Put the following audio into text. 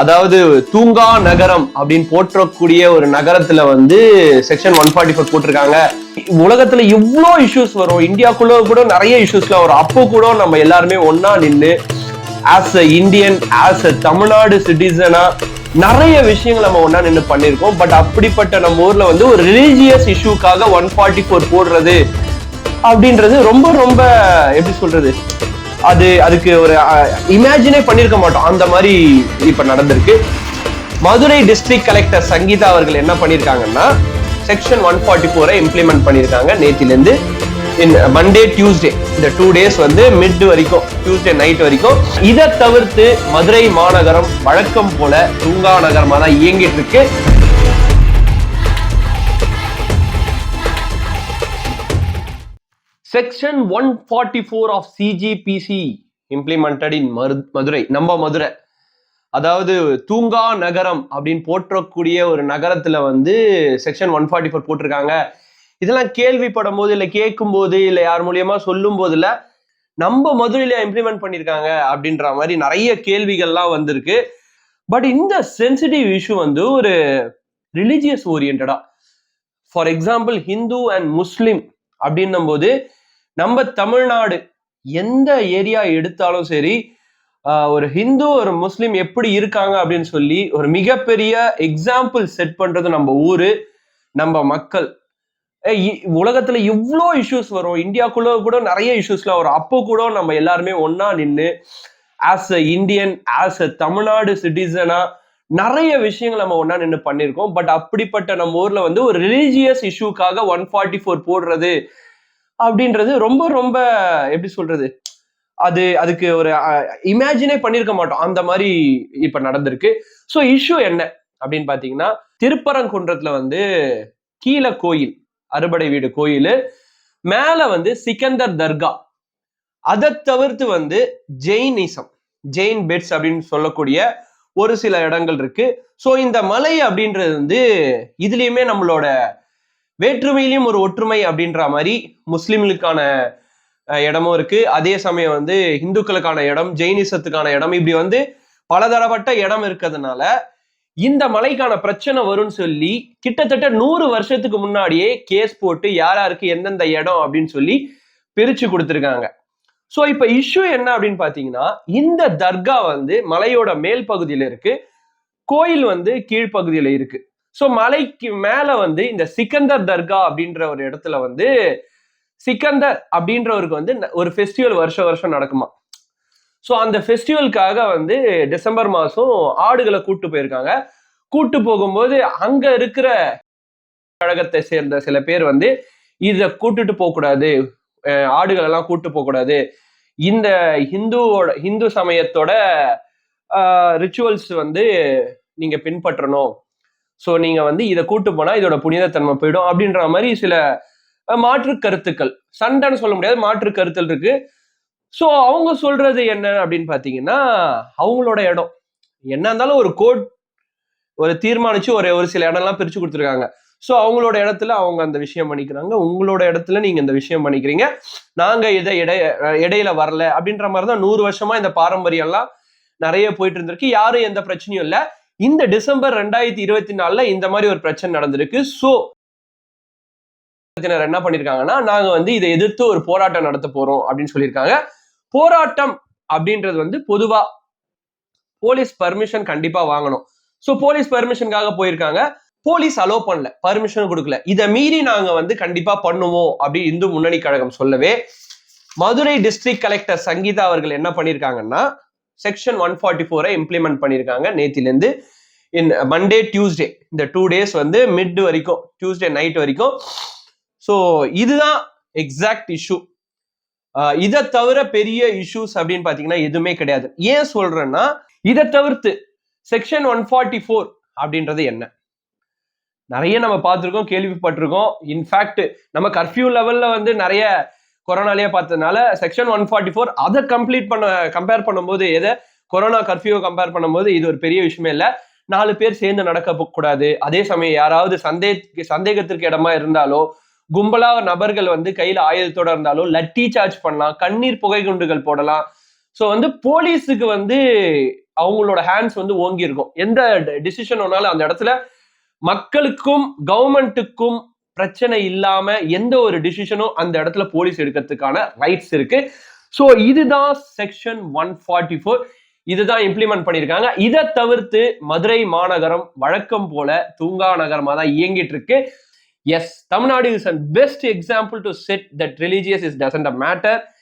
அதாவது தூங்கா நகரம் அப்படின்னு போற்றக்கூடிய ஒரு நகரத்துல வந்து செக்ஷன் ஒன் ஃபார்ட்டி ஃபோர் போட்டிருக்காங்க. உலகத்துல இவ்வளோ இஷ்யூஸ் வரும். இந்தியாக்குள்ள கூட நிறைய இஷ்யூஸ்லாம் வரும். அப்போ கூட நம்ம எல்லாருமே ஒன்னா நின்று as a Indian as a Tamil Nadu சிட்டிசனா நிறைய விஷயங்கள் நம்ம ஒன்னா நின்று பண்ணியிருக்கோம் பட் அப்படிப்பட்ட நம்ம ஊர்ல வந்து ஒரு ரிலீஜியஸ் இஷ்யூக்காக ஒன் ஃபார்ட்டி ஃபோர் போடுறது அப்படின்றது ரொம்ப ரொம்ப எப்படி சொல்றது? அது அதுக்கு ஒரு இமேஜினே பண்ணிருக்க மாட்டோம். அந்த மாதிரி இப்ப நடந்திருக்கு. மதுரை டிஸ்ட்ரிக்ட் கலெக்டர் சங்கீதா அவர்கள் என்ன பண்ணிருக்காங்கன்னா செக்ஷன் ஒன் ஃபார்ட்டி ஃபோரை இம்ப்ளிமெண்ட் பண்ணியிருக்காங்க நேத்திலேருந்து இன் மண்டே டியூஸ்டே இந்த டூ டேஸ் வந்து மிட் வரைக்கும் டியூஸ்டே நைட் வரைக்கும். இதை தவிர்த்து மதுரை மாநகரம் வழக்கம் போல தூங்கா நகரமா தான் இயங்கிட்டு இருக்கு. Section one forty four of சிஜிபிசி implemented in Madurai நம்ம மதுரை. அதாவது தூங்கா நகரம் அப்படின்னு போற்றக்கூடிய ஒரு நகரத்துல வந்து செக்ஷன் ஒன் ஃபார்ட்டி ஃபோர் போட்டிருக்காங்க. இதெல்லாம் கேள்விப்படும் போது இல்லை கேட்கும் போது இல்லை யார் மூலியமா சொல்லும் போதுல நம்ம மதுரையில இம்ப்ளிமெண்ட் பண்ணியிருக்காங்க அப்படின்ற மாதிரி நிறைய கேள்விகள்லாம் வந்திருக்கு. பட் இந்த சென்சிட்டிவ் இஷ்யூ வந்து ஒரு religious ஓரியன்டா for example Hindu and Muslim அப்படின்னும் போது நம்ம தமிழ்நாடு எந்த ஏரியா எடுத்தாலும் சரி ஒரு ஹிந்து ஒரு முஸ்லீம் எப்படி இருக்காங்க அப்படின்னு சொல்லி ஒரு மிகப்பெரிய எக்ஸாம்பிள் செட் பண்றது நம்ம ஊரு நம்ம மக்கள். இ- உலகத்துல இவ்வளோ இஷ்யூஸ் வரும். இந்தியாக்குள்ள கூட நிறைய இஷ்யூஸ்லாம் வரும். அப்போ கூட நம்ம எல்லாருமே ஒன்னா நின்று as a Indian as a Tamil Nadu சிட்டிசனா நிறைய விஷயங்கள் நம்ம ஒன்னா நின்று பண்ணியிருக்கோம் பட் அப்படிப்பட்ட நம்ம ஊர்ல வந்து ஒரு ரிலீஜியஸ் இஷ்யூக்காக ஒன் ஃபார்ட்டி ஃபோர் போடுறது அப்படின்றது ரொம்ப ரொம்ப எப்படி சொல்றது? அது அதுக்கு ஒரு இமேஜினே பண்ணியிருக்க மாட்டோம். அந்த மாதிரி இப்ப நடந்திருக்கு. ஸோ இஷ்யூ என்ன அப்படின்னு பாத்தீங்கன்னா திருப்பரங்குன்றத்துல வந்து கீழே கோயில் அறுபடை வீடு கோயில் மேல வந்து சிக்கந்தர் தர்கா. அதை தவிர்த்து வந்து ஜெயினிசம் ஜெயின் பெட்ஸ் அப்படின்னு சொல்லக்கூடிய ஒரு சில இடங்கள் இருக்கு. ஸோ இந்த மலை அப்படின்றது வந்து இதுலயுமே நம்மளோட வேற்றுமையிலையும் ஒரு ஒற்றுமை அப்படின்ற மாதிரி முஸ்லிம்களுக்கான இடமும் இருக்கு. அதே சமயம் வந்து இந்துக்களுக்கான இடம் ஜெயினிசத்துக்கான இடம் இப்படி வந்து பலதரப்பட்ட இடம் இருக்கிறதுனால இந்த மலைக்கான பிரச்சனை வரும்னு சொல்லி கிட்டத்தட்ட நூறு வருஷத்துக்கு முன்னாடியே கேஸ் போட்டு யார் யாருக்கு எந்தெந்த இடம் அப்படின்னு சொல்லி பிரிச்சு கொடுத்துருக்காங்க. ஸோ இப்போ இஷ்யூ என்ன அப்படின்னு பார்த்தீங்கன்னா இந்த தர்கா வந்து மலையோட மேல் பகுதியில் இருக்கு. கோயில் வந்து கீழ்ப்பகுதியில் இருக்கு. ஸோ மலைக்கு மேலே வந்து இந்த சிக்கந்தர் தர்கா அப்படின்ற ஒரு இடத்துல வந்து சிக்கந்தர் அப்படின்றவருக்கு வந்து ஒரு ஃபெஸ்டிவல் வருஷம் வருஷம் நடக்குமா? ஸோ அந்த ஃபெஸ்டிவலுக்காக வந்து டிசம்பர் மாதம் ஆடுகளை கூட்டு போயிருக்காங்க. கூட்டு போகும்போது அங்க இருக்கிற கழகத்தை சேர்ந்த சில பேர் வந்து இதை கூட்டுட்டு போகக்கூடாது. ஆடுகள் எல்லாம் கூட்டு போகக்கூடாது. இந்த ஹிந்துவோட ஹிந்து சமயத்தோட ரிச்சுவல்ஸ் வந்து நீங்க பின்பற்றணும். ஸோ நீங்க வந்து இதை கூட்டு போனா இதோட புனிதத்தன்மை போயிடும் அப்படின்ற மாதிரி சில மாற்று கருத்துக்கள். சண்டைன்னு சொல்ல முடியாது மாற்று கருத்தல் இருக்கு. ஸோ அவங்க சொல்றது என்ன அப்படின்னு பார்த்தீங்கன்னா அவங்களோட இடம். என்ன இருந்தாலும் ஒரு கோட் ஒரு தீர்மானிச்சு ஒரு ஒரு சில இடம்லாம் பிரிச்சு கொடுத்துருக்காங்க. ஸோ அவங்களோட இடத்துல அவங்க அந்த விஷயம் பண்ணிக்கிறாங்க. உங்களோட இடத்துல நீங்க இந்த விஷயம் பண்ணிக்கிறீங்க. நாங்க இதை இடை இடையில வரல அப்படின்ற மாதிரி தான் நூறு வருஷமா இந்த பாரம்பரியம்லாம் நிறைய போயிட்டு இருந்திருக்கு யாரும் எந்த பிரச்சனையும் இல்லை. இந்த டிசம்பர் ரெண்டாயிரத்தி இருபத்தி நாலுல இந்த மாதிரி ஒரு பிரச்சனை நடந்திருக்கு. ஸோ என்ன பண்ணிருக்காங்கன்னா நாங்க வந்து இதை எதிர்த்து ஒரு போராட்டம் நடத்த போறோம் அப்படின்னு சொல்லியிருக்காங்க. போராட்டம் அப்படின்றது வந்து பொதுவா போலீஸ் பர்மிஷன் கண்டிப்பா வாங்கணும். ஸோ போலீஸ் பர்மிஷனுக்காக போயிருக்காங்க. போலீஸ் அலோ பண்ணல. பர்மிஷன் கொடுக்கல. இதை மீறி நாங்க வந்து கண்டிப்பா பண்ணுவோம் அப்படி இந்து முன்னணி கழகம் சொல்லவே மதுரை டிஸ்ட்ரிக்ட் கலெக்டர் சங்கீதா அவர்கள் என்ன பண்ணியிருக்காங்கன்னா செக்ஷன் ஒன் ஃபார்ட்டி ஃபோரை இம்ப்ளிமெண்ட் பண்ணியிருக்காங்க நேத்திலேருந்து இன் மண்டே டியூஸ்டே இந்த டூ டேஸ் வந்து மிட் வரைக்கும் டியூஸ்டே நைட் வரைக்கும். ஸோ இதுதான் எக்ஸாக்ட் இஷ்யூ இதை தவிர பெரிய இஷ்யூஸ் அப்படின்னு பார்த்தீங்கன்னா எதுவுமே கிடையாது. ஏன் சொல்றேன்னா இதை தவிர்த்து செக்ஷன் ஒன் ஃபார்ட்டி ஃபோர் அப்படின்றது என்ன? நிறைய நம்ம பார்த்துருக்கோம் கேள்விப்பட்டிருக்கோம். இன்ஃபேக்ட் நம்ம கர்ஃப்யூ லெவல்ல வந்து நிறைய கொரோனாலேயே பார்த்ததுனால செக்ஷன் ஒன் ஃபார்ட்டி ஃபோர் அதை கம்ப்ளீட் பண்ண கம்பேர் பண்ணும்போது எதை? கொரோனா கர்ஃபியூவை கம்பேர் பண்ணும்போது இது ஒரு பெரிய விஷயமே இல்லை. நாலு பேர் சேர்ந்து நடக்க கூடாது. அதே சமயம் யாராவது சந்தே சந்தேகத்திற்கு இடமா இருந்தாலோ கும்பலா நபர்கள் வந்து கையில ஆயுதத்தோட இருந்தாலோ லட்டி சார்ஜ் பண்ணலாம் கண்ணீர் புகை குண்டுகள் போடலாம். ஸோ வந்து போலீஸுக்கு வந்து அவங்களோட ஹேண்ட்ஸ் வந்து ஓங்கி இருக்கும் எந்த டிசிஷன் ஒன்னாலும் அந்த இடத்துல மக்களுக்கும் கவர்மெண்ட்டுக்கும் பிரச்சனை இல்லாம எந்த ஒரு டிசிஷனும் அந்த இடத்துல போலீஸ் எடுக்கிறதுக்கான ரைட்ஸ் இருக்கு. ஸோ இதுதான் செக்ஷன் ஒன் ஃபார்ட்டி ஃபோர் இதுதான் இம்ப்ளிமெண்ட் பண்ணியிருக்காங்க. இதை தவிர்த்து மதுரை மாநகரம் வழக்கம் போல தூங்கா நகரமாக தான் இயங்கிட்டு இருக்கு. Yes Tamil Nadu is and best example to set that religious is doesn't a matter